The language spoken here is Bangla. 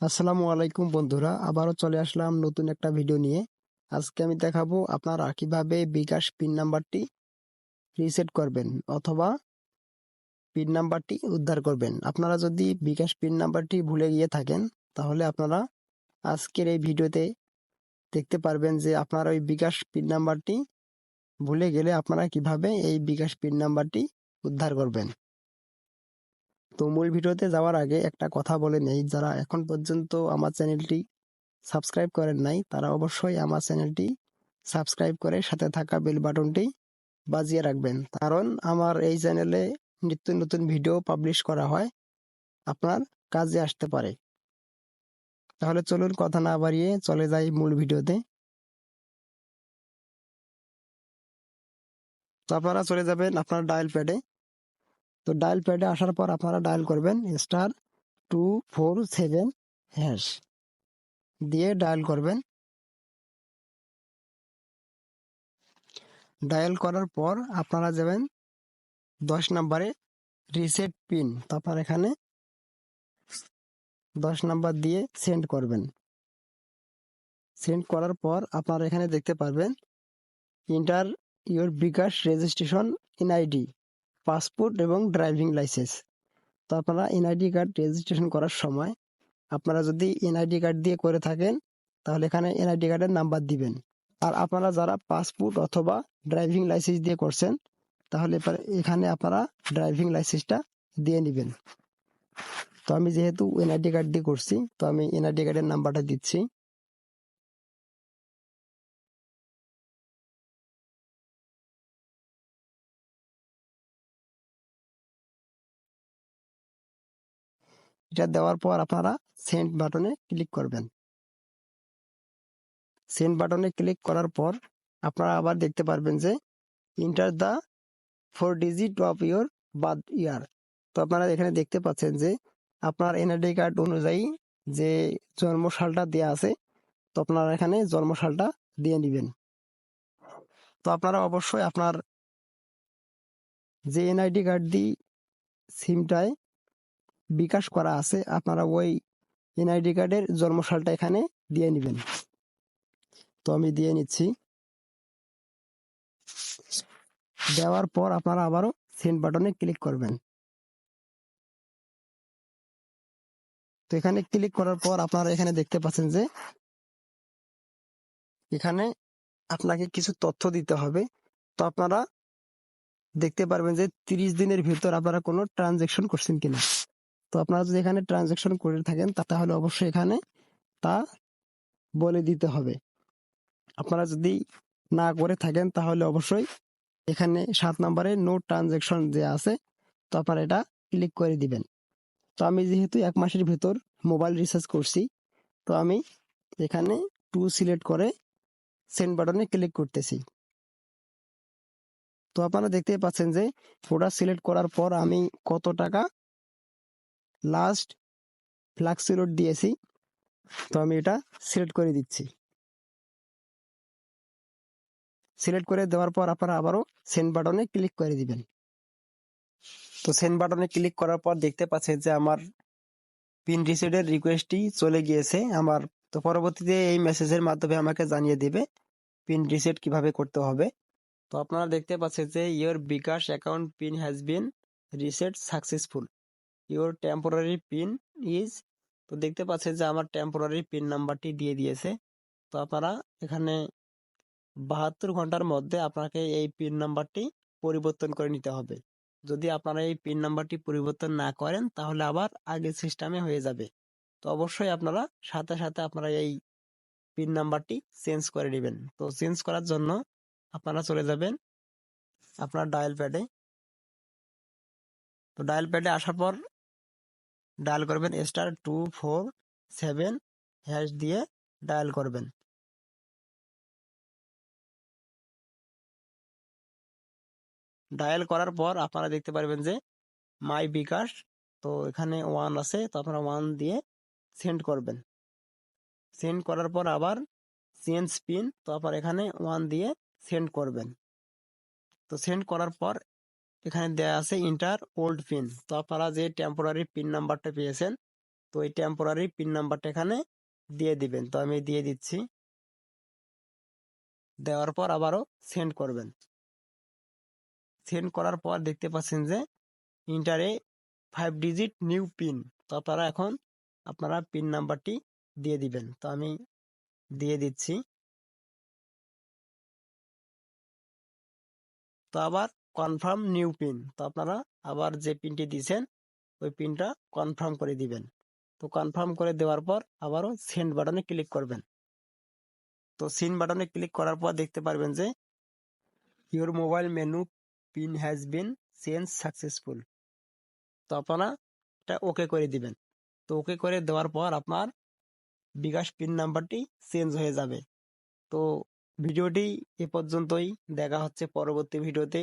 আসসালামু আলাইকুম বন্ধুরা, আবারও চলে আসলাম নতুন একটা ভিডিও নিয়ে। আজকে আমি দেখাবো আপনারা কীভাবে বিকাশ পিন নাম্বারটি রিসেট করবেন অথবা পিন নাম্বারটি উদ্ধার করবেন। আপনারা যদি বিকাশ পিন নাম্বারটি ভুলে গিয়ে থাকেন, তাহলে আপনারা আজকের এই ভিডিওতে দেখতে পারবেন যে আপনারা ওই বিকাশ পিন নাম্বারটি ভুলে গেলে আপনারা কীভাবে এই বিকাশ পিন নাম্বারটি উদ্ধার করবেন। তো মূল ভিডিওতে যাওয়ার আগে একটা কথা বলে নেই। যারা এখন পর্যন্ত আমার চ্যানেলটি সাবস্ক্রাইব করেন নাই, তারা অবশ্যই আমার চ্যানেলটি সাবস্ক্রাইব করে সাথে থাকা বেল বাটনটি বাজিয়ে রাখবেন। কারণ আমার এই চ্যানেলে নিত্য নতুন ভিডিও পাবলিশ করা হয়, আপনার কাজে আসতে পারে। তাহলে চলুন কথা না বাড়িয়ে চলে যাই মূল ভিডিওতে। তো আপনারা চলে যাবেন আপনার ডায়াল প্যাডে। তো ডায়াল প্যাডে আসার পর আপনারা ডায়াল করবেন star two four seven hash দিয়ে ডায়াল করবেন। ডায়াল করার পর আপনারা যাবেন দশ নম্বরে রিসেট পিন তারপর এখানে দশ নাম্বার দিয়ে সেন্ড করবেন। সেন্ড করার পর আপনারা এখানে দেখতে পারবেন enter your bKash registration NID passport এবং ড্রাইভিং লাইসেন্স। তো আপনারা এনআইডি কার্ড রেজিস্ট্রেশন করার সময় আপনারা যদি এনআইডি কার্ড দিয়ে করে থাকেন, তাহলে এখানে এনআইডি কার্ডের নাম্বার দিবেন। আর আপনারা যারা পাসপোর্ট অথবা ড্রাইভিং লাইসেন্স দিয়ে করছেন, তাহলে এখানে আপনারা ড্রাইভিং লাইসেন্সটা দিয়ে নেবেন। তো আমি যেহেতু এনআইডি কার্ড দিয়ে করছি, তো আমি এনআইডি কার্ডের নাম্বারটা দিচ্ছি। এটা দেওয়ার পর আপনারা সেন্ড বাটনে ক্লিক করবেন। সেন্ড বাটনে ক্লিক করার পর আপনারা আবার দেখতে পারবেন যে enter the four digit of your birth year তো আপনারা এখানে দেখতে পাচ্ছেন যে আপনার এনআইডি কার্ড অনুযায়ী যে জন্মসালটা দেওয়া আছে, তো আপনারা এখানে জন্মসালটা দিয়ে নেবেন। তো আপনারা অবশ্যই আপনার যে এনআইডি কার্ড দিয়ে সিমটায় বিকাশ করা আছে, আপনারা ওই এনআইডি কার্ডের জন্মসালটা এখানে দিয়ে নেবেন। তো আমি দিয়ে নিচ্ছি। দেওয়ার পর আপনারা আবারও সেন্ড বাটনে ক্লিক করবেন। তো এখানে ক্লিক করার পর আপনারা এখানে দেখতে পাচ্ছেন যে এখানে আপনাকে কিছু তথ্য দিতে হবে। তো আপনারা দেখতে পারবেন যে তিরিশ দিনের ভিতর আপনারা কোনো ট্রানজেকশন করছেন কিনা। তো আপনারা যদি এখানে ট্রানজেকশন করে থাকেন তাহলে অবশ্যই এখানে তা বলে দিতে হবে। আপনারা যদি না করে থাকেন, তাহলে অবশ্যই এখানে সাত নম্বরে নো ট্রানজেকশন যে আছে, তো আপনারা এটা ক্লিক করে দিবেন। তো আমি যেহেতু এক মাসের ভিতর মোবাইল রিচার্জ করছি, তো আমি এখানে টু সিলেক্ট করে সেন্ড বাটনে ক্লিক করতেছি। তো আপনারা দেখতেই পাচ্ছেন যে ওটা সিলেক্ট করার পর আমি কত টাকা লাস্ট ফ্লাক্সি লোড দিয়েছি। তো আমি এটা সিলেক্ট করে দিচ্ছি। সিলেক্ট করে দেওয়ার পর আপনারা আবারও সেন্ড বাটনে ক্লিক করে দিবেন। তো সেন্ড বাটনে ক্লিক করার পর দেখতে পাচ্ছেন যে আমার পিন রিসেটের রিকোয়েস্টটি চলে গিয়েছে। আমার তো পরবর্তীতে এই মেসেজের মাধ্যমে আমাকে জানিয়ে দেবে পিন রিসেট কীভাবে করতে হবে। তো আপনারা দেখতে পাচ্ছেন যে your bKash account PIN has been reset successful your temporary PIN is তো দেখতে পাচ্ছেন যে আমার টেম্পোরারি পিন নাম্বারটি দিয়ে দিয়েছে। তো আপনারা এখানে বাহাত্তর ঘণ্টার মধ্যে আপনাকে এই পিন নাম্বারটি পরিবর্তন করে নিতে হবে। যদি আপনারা এই পিন নাম্বারটি পরিবর্তন না করেন, তাহলে আবার আগের সিস্টেমে হয়ে যাবে। তো অবশ্যই আপনারা সাথে সাথে আপনারা এই পিন নাম্বারটি চেঞ্জ করে নেবেন। তো চেঞ্জ করার জন্য আপনারা চলে যাবেন আপনার ডায়াল প্যাডে তো ডায়াল প্যাডে আসার পর ডায়াল করবেন star two four seven hash দিয়ে ডায়াল করবেন। ডায়াল করার পর আপনারা দেখতে পারবেন যে মাই বিকাশ, তো এখানে ওয়ান আছে, তো আপনারা ওয়ান দিয়ে সেন্ড করবেন। সেন্ড করার পর আবার চেঞ্জ পিন তো আপনার এখানে ওয়ান দিয়ে সেন্ড করবেন। তো সেন্ড করার পর এখানে দেয়া আছে ইন্টার ওল্ড পিন তো আপনারা যে টেম্পোরারি পিন নাম্বারটা পেয়েছেন, তো এই টেম্পোরারি পিন নাম্বারটা এখানে দিয়ে দিবেন। তো আমি দিয়ে দিচ্ছি। দেওয়ার পর আবারও সেন্ড করবেন। সেন্ড করার পর দেখতে পাচ্ছেন যে ইন্টারে ফাইভ ডিজিট নিউ পিন তো আপনারা এখন আপনারা পিন নাম্বারটি দিয়ে দিবেন। তো আমি দিয়ে দিচ্ছি। তো আবার কনফার্ম নিউ পিন তো আপনারা আবার যে পিনটি দিয়েছেন, ওই পিনটা কনফার্ম করে দিবেন। তো কনফার্ম করে দেওয়ার পর আবারও সেন্ড বাটনে ক্লিক করবেন। তো সিন বাটনে ক্লিক করার পর দেখতে পারবেন যে your mobile menu PIN has been change successful তো আপনারা এটা ওকে করে দিবেন। তো ওকে করে দেওয়ার পর আপনার বিকাশ পিন নাম্বারটি চেঞ্জ হয়ে যাবে। তো ভিডিওটি এ পর্যন্তই। দেখা হচ্ছে পরবর্তী ভিডিওতে।